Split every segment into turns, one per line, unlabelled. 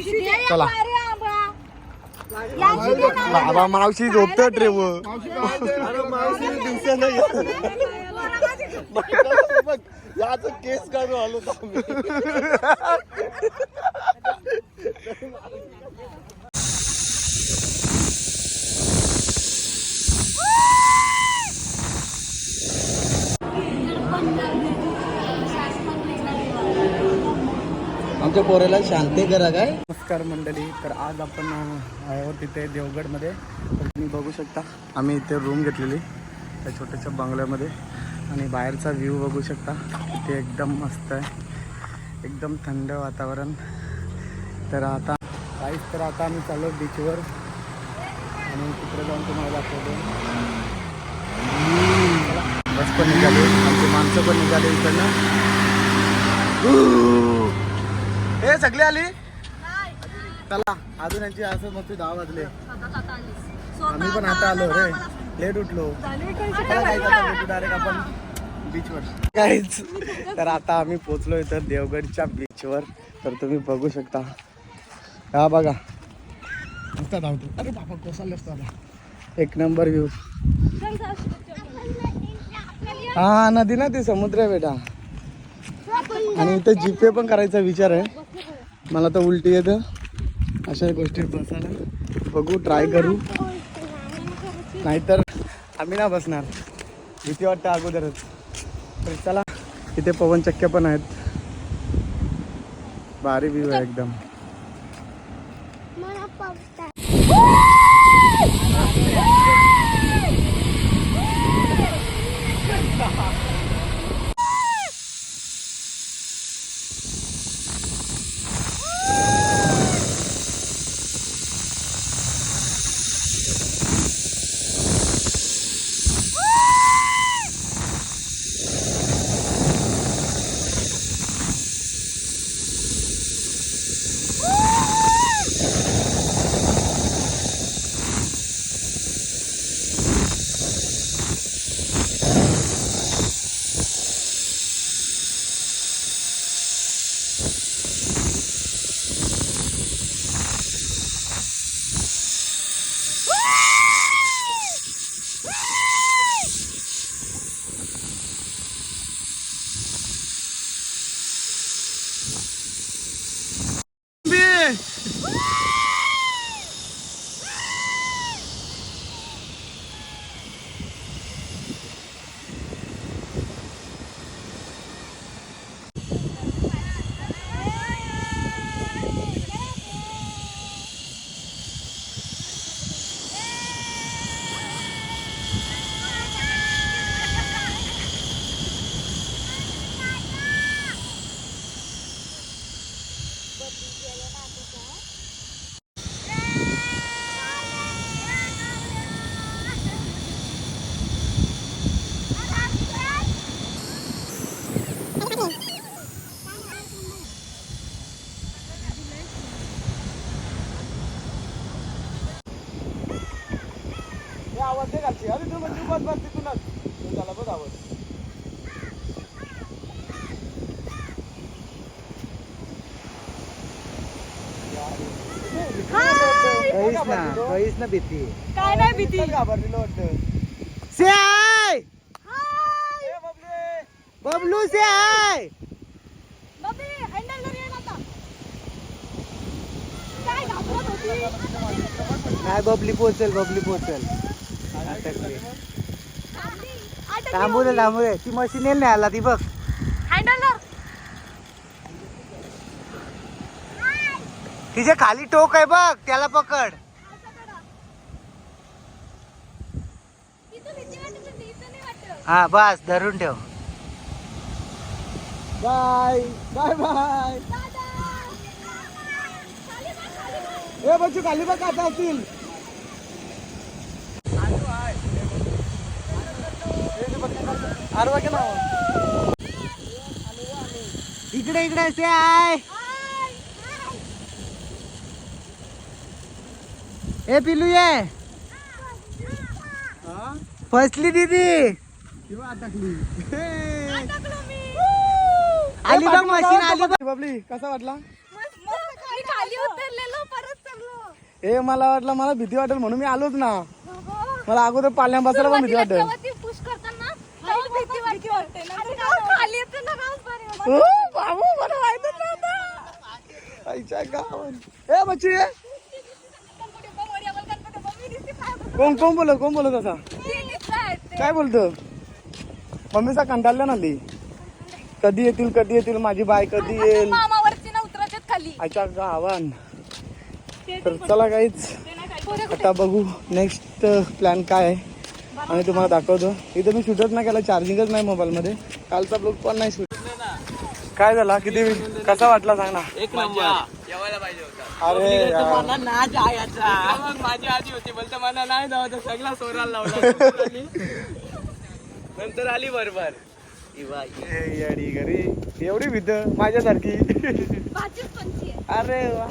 चला. बाबा मावशी झोपतो ट्रेव
याच केस काढून आलो आमच्या पोऱ्याला शांती करा काय?
नमस्कार मंडळी तर आज आपण आहोत तिथे देवगडमध्ये. तर तुम्ही बघू शकता आम्ही इथे रूम घेतलेली त्या छोट्याशा बंगल्यामध्ये. आणि बाहेरचा व्ह्यू बघू शकता तिथे एकदम मस्त आहे. एकदम थंड वातावरण. तर आता काहीच तर आता आम्ही चाललो बीचवर आणि तिकडे जाऊन तुम्हाला दाखवतो. बस पण निघाली. आमची माणसं पण निघाली इकडनं. हे सगळी आली? चला अजून यांची असं मग दहा वाजले. आम्ही पण आता आलो रे. लेट उठलो. डायरेक्ट आपण बीचवर काहीच तर आता आम्ही पोचलो तर देवगडच्या बीचवर तर तुम्ही बघू शकता. हा बघा. नुसता धावतो अरे बाबा कोसळले असतो एक नंबर व्ह्यू हा नदी ना ती समुद्र बेटा. आणि इथं जीपे पण करायचा विचार आहे. मला तर उलटी येतं. अशा गोष्टी बसायला. बघू ट्राय करू. नाहीतर आम्ही ना बसणार. भीती वाटतं अगोदरच. तर चला इथे पवन चक्क्या पण आहेत. भारी व्ह्यू आहे एकदम. बस बस तिथूनच. बस आवाज.
काहीच ना काहीच ना भीती.
काय नाही भीती.
घाबरलेलं वाटतं.
से आय
ए, बबले!
बबलू से आय
काय घाबरत होती?
काय बबली पोचेल बबली पोचेल थांबू दे थांबू दे. ती मशीन येईल नाही आला ती बघ. तिचे खाली टोक आहे बघ त्याला पकड. हा बस धरून ठेव.
Bye bye bye.
दादा. खाली बघ, खाली बघ.
ए बच्चू खाली बघ आता असतील.
इकडे इकडे से आय. ए पिलू ये.
हा?
फसली दीदी.
किंवा अटकली.
अटकलो मी.
आली बघ मशीन आली बघ.
बबली कसा वाटला? ए मला वाटलं मला भीती वाटेल म्हणून मी आलोच ना. मला अगोदर पाल्या बसायला पण भीती वाटेल
जेव्हा ती push करताना, तेव्हा भीती वाटते. आणि जेव्हा खाली येते ना, गावात भारी वाटतं.
ओ, बाबू मला माहितच नव्हतं आईच्या गावात. ए बच्ची. कोण कोण बोल कोण बोलत असा. काय बोलतो? मम्मीचा कंटाळला ना ती कधी येतील कधी येतील माझी बाय कधी येईल? आईच्या गावान तर चला काहीच आता बघू नेक्स्ट प्लॅन काय आहे. आणि तुम्हाला दाखवतो. इथं मी शूटच नाही केला चार्जिंगच नाही मोबाईलमध्ये कालचा ब्लॉग पण नाही शूट काय झाला किती कसा वाटला सांग ना?
एक नंबर. जेवायला पाहिजे होता.
अरे यार.
मला नाच आयाचा मग माझी आधी होती बोलतो मला नाही जाऊ सगळा सोराला लावला. नंतर आली बरोबर.
ए, येडी घरी. एवढी भीत माझ्यासारखी.
भाजीच कोणची आहे?
अरे वा.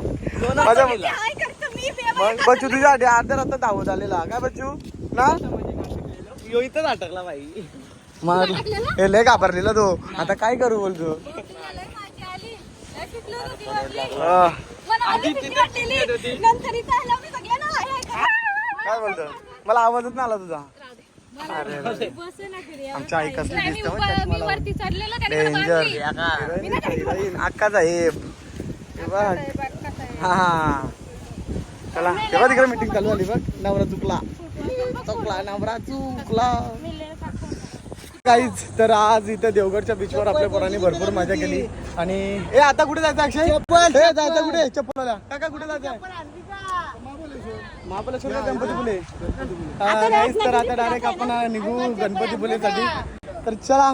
माझ्या
काय करतो मी? बे-
मग बच्चू तुझ्या आधी अर्ध्या रस्ता धावत आलेला. काय बच्चू? ना?
यो इथंच अटकला बाई.
मग हे लय घाबरलेला तो. आता काय करू बोलतो. आह. काय बोलतो? मला आवाजच नाही आला तुझा. आमच्या आई कसली दिसते डेंजर
बांधली.
अक्का साहेब हे बघ. हा हा. चला. तेव्हा तिकडे मीटिंग चालू झाली बघ. नवरा चुकला. चुकला नवरा चुकला. काहीच. तर आज इथं देवगडच्या बीचवर आपल्या पोरांनी भरपूर मजा केली. आणि ए आता कुठे जायचं अक्षय? चप्पल. जायचं कुठे? चप्पल काका कुठे जायचं महाबळेश्वर का गणपतीपुले नाहीच तर आता डायरेक्ट आपण निघू गणपतीपुलेसाठी तर चला.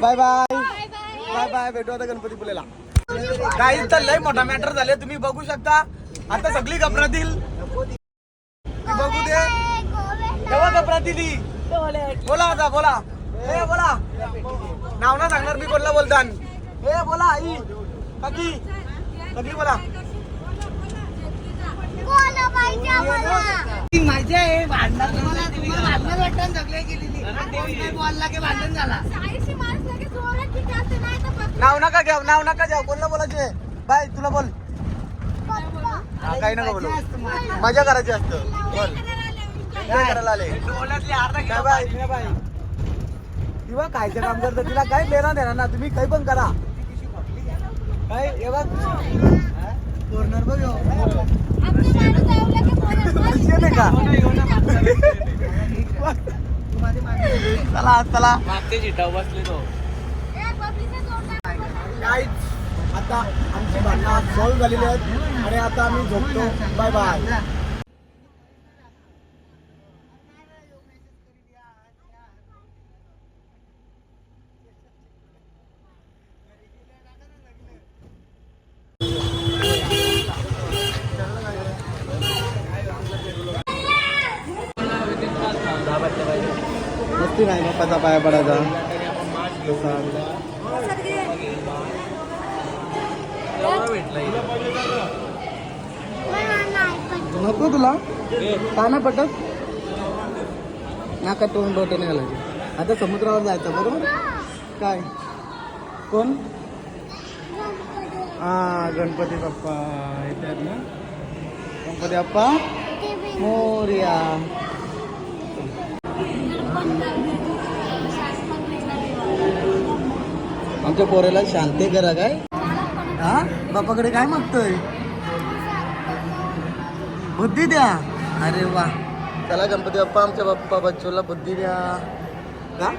बाय बाय बाय बाय भेटू आता गणपतीपुलेला काही तर लय मोठा मॅटर झाले तुम्ही बघू शकता. आता सगळी घबरातील बघू दे. तेव्हा घबरातील ही. बोला आता बोला. ए बोला. नाव ना सांगणार मी कोणला बोलतान? ए बोला आई. काकी. काकी बोला. नाव नका घ्या नाव नका घ्या कोणला बोलायचे? बाय तुला बोल. हा, काही नका बोलू. मजा करायची असतं. बोल. काय करायला आले. काय बाय बाय. किंवा कायचं काम करतं तिला काय देणार देणार ना तुम्ही काही पण करा. काय हे? बघ हो. बघ
का
चला चला
मागते चिटाव बसले तो
ए,
आता आमची भांडणं सॉल्व्ह झालेली आहेत. आणि आता आम्ही झोपतो. बाय बाय कसा पाया पडायचा. नको तुला. काना पटत. नाका तोंड बोटे नाही घालायचे आता समुद्रावर जायचं बरोबर? काय? कोण? हा गणपती बाप्पा येतात ना? गणपती बाप्पा मोर्या. आमच्या पोऱ्याला शांती करा काय? हा? बापाकडे काय मागतोय? बुद्धी द्या. अरे वा. चला गणपती बाप्पा आमच्या बाप्पा बच्चूला बुद्धी द्या. का?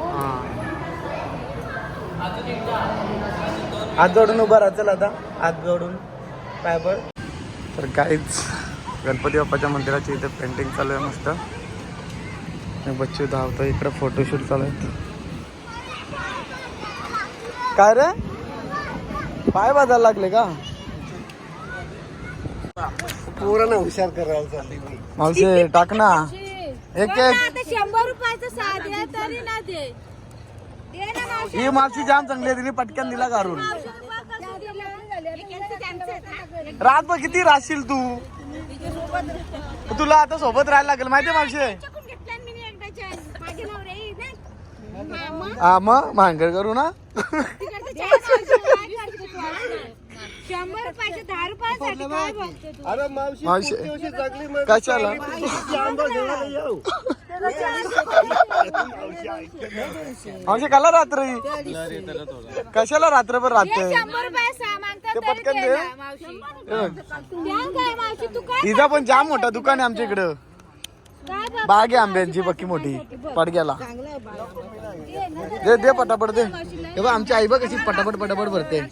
हा. हात जोडून उभा राहा चल आता. हात जोडून. पायबळ तर काहीच गणपती बाप्पाच्या मंदिराची इथे पेंटिंग चालू आहे मस्त. बच्चू धावतो इकडे फोटोशूट चालू आहे काय रे पाय बाजायला लागले का पूर्ण हुशार करायला मावशी टाक ना एक एक
शंभर रुपयाचं साधी आहे तरी ना दे दे ना मावशी.
ही मावशी जाम चांगली आहे तिने पटकन दिला काढून. रात मग किती राहशील तू तुला आता सोबत राहायला लागेल माहितीये मावशी
चकून घेतल्या मी एकदाच्या. माझे नवरे येईल ना. हा, मग?
भांगर करू ना?
मावशी काय करते तू असं?
आंब्यासाठी काय बोलते तू?
अरे मावशी
मावशी
पुढच्या वर्षी जगली मग
कशाला?
किती आंबा घेऊन येऊ.
मावशी काला रात्री? कशाला रात्रभर राहते
शंभर रुपये सामान तर
ते
तरी
पटकन
दे
दे.
ना, मावशी. द्या काय मावशी तू काय
इथं पण जाम मोठा दुकान आहे आमच्या इकडं. बाग आहे आंब्यांची पक्की मोठी. पडग्याला. दे दे पटापट दे. हे बघ आमची आई बघ कशी पटापट पटापट भरते.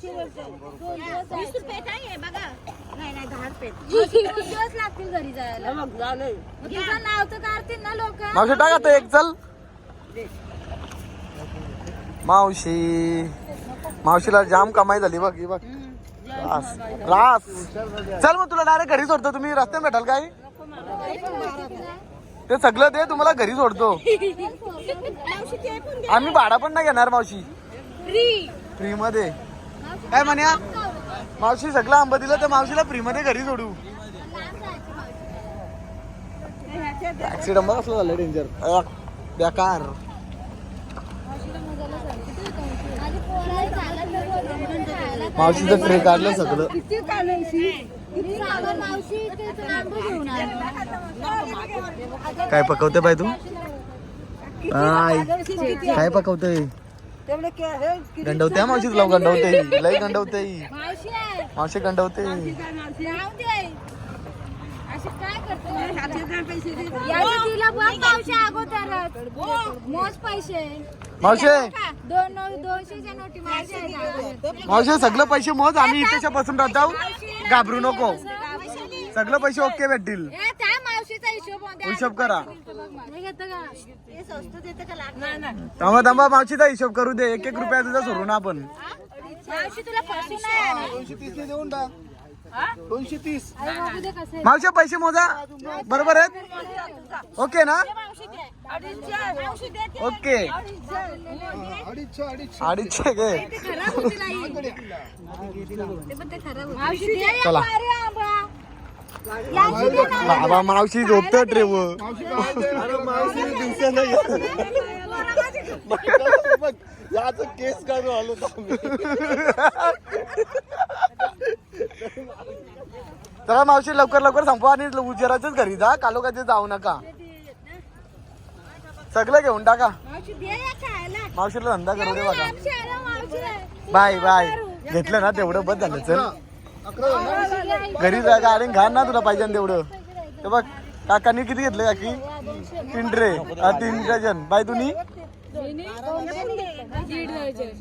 तर
मावशी टाक आता एक चल. मावशी. मावशीला जाम कमाई झाली बघ ही बघ. रास रास. चल मग तुला डायरेक्ट घरी सोडतो तुम्ही रस्त्यात भेटाल काय ते सगळं दे तुम्हाला घरी सोडतो.
ते
आम्ही भाडा पण नाही घेणार मावशी.
फ्री.
फ्री मध्ये काय म्हण्या मावशी सगळं आंबा दिलं तर मावशीला फ्री मध्ये घरी सोडू. ऍक्सिडेंट बघ असलं झालं डेंजर बेकार. मावशीचं ट्रे काढलं सगळं.
मावशी ते तर आंबे घेऊन
काय पकवते बाय तू? काय पकवते? गंडवते मावशी तुला गंडवते. लय गंडवते.
मावशी आहे.
मावशी गंडवते.
मावशी.
मावशी? सगळं पैसे मोज. आम्ही इथेच्या बसून राहतो घाबरू नको. सगळं पैसे ओके भेटतील.
ए, त्या मावशीचा हिशोब
करा.
घेतं का? स्वस्त देतं का लागतं?
थांबा थांबा मावशीचा हिशोब करू दे. एक एक रुपया तुझा सोडू ना आपण.
मावशी तुला.
दोनशे तीस.
मावशी पैसे मोजा. बरोबर आहेत? ओके ना. ओके.
अडीचशे
घे.
या
चला. बाबा मावशी झोपतं ट्रेव
अरे मावशी दिवसा नाही बघ याचं केस काढून आलो
चला मावशी लवकर लवकर संपवा आणि उजेराच्याच घरी जा. कालोखाचे जाऊ नका. सगळं घेऊन टाका. मावशीला धंदा करू दे बघा. Bye bye. घेतलं ना तेवढं बस झालं चल. घरी जा गाडी घाल ना तुला पाहिजे ना तेवढं. ते बघ काकांनी किती घेतलं काकी? तीन ट्रे तीन डझन. बाय तुम्ही?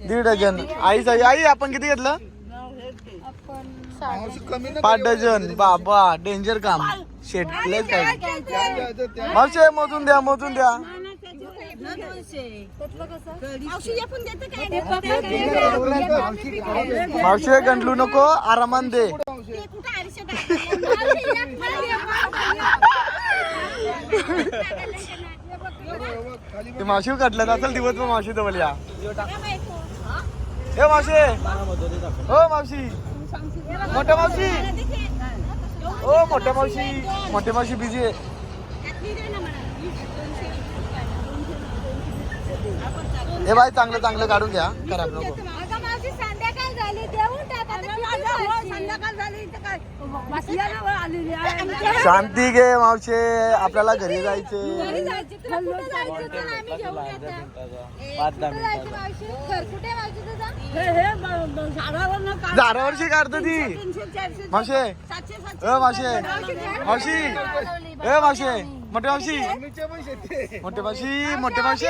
दीड डझन. आई आई आई आपण किती घेतलं? पाच डझन बाबा डेंजर काम. काय?
द्यायचं त्या
मावशी मोजून द्या मोजून द्या.
मावशी पण देतं काय? ते पकडा.
मावशी गंडलू नको आरामान दे.
ते? मावशी,
मावशी काढलं असेल दिवस मावशी जवळ या. हे मावशी. हो मावशी. मोठ्या मावशी. हो मोठ्या मावशी. मोठ्या मावशी बिझी आहे. हे बाय चांगलं चांगलं काढून घ्या. खराब नको
संध्याकाळ झाली. देऊन.
शांती घे मावशे. आपल्याला घरी जायचे
घरी जायचं. तुला
झाडावरची काढतो ती मावशे अ मावशे मावशी ए मावशे मोठे मावशी
नीचे पण शेती
मोठे मावशी मोठे मावशी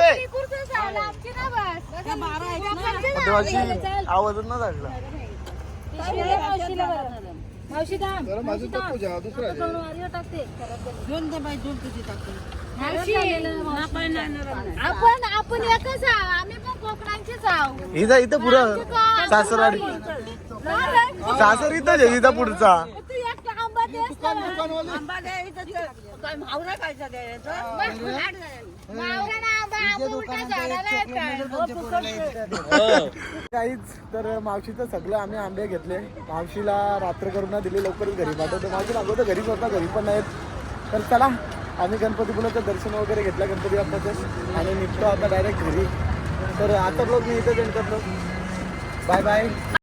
मोठे मावशी. आवाजच ना
बरं. मावशी टाकते. आपण आपण एकच आम्ही पण कोकणांचीच आहो.
इथं इथं पुढं सासरवाडी. सासर इथं आहे इथं पुढचा.
तू एक आंबा देस ना. मावरानं आंबा आंबा उलटा झाडाला आहे. काय?
काहीच तर मावशीचं सगळं आम्ही आंबे घेतले. मावशीला रात्र करून दिली लवकरच घरी पाठवतो. मावशी अगोदर घरीच होता घरी पण नाहीत. तर चला. आम्ही गणपतीपुलाचं दर्शन वगैरे घेतलं गणपती बाप्पाचं. आणि निघतो आता डायरेक्ट घरी. तर आता ब्लॉग मी इथं एंड करतो. Bye bye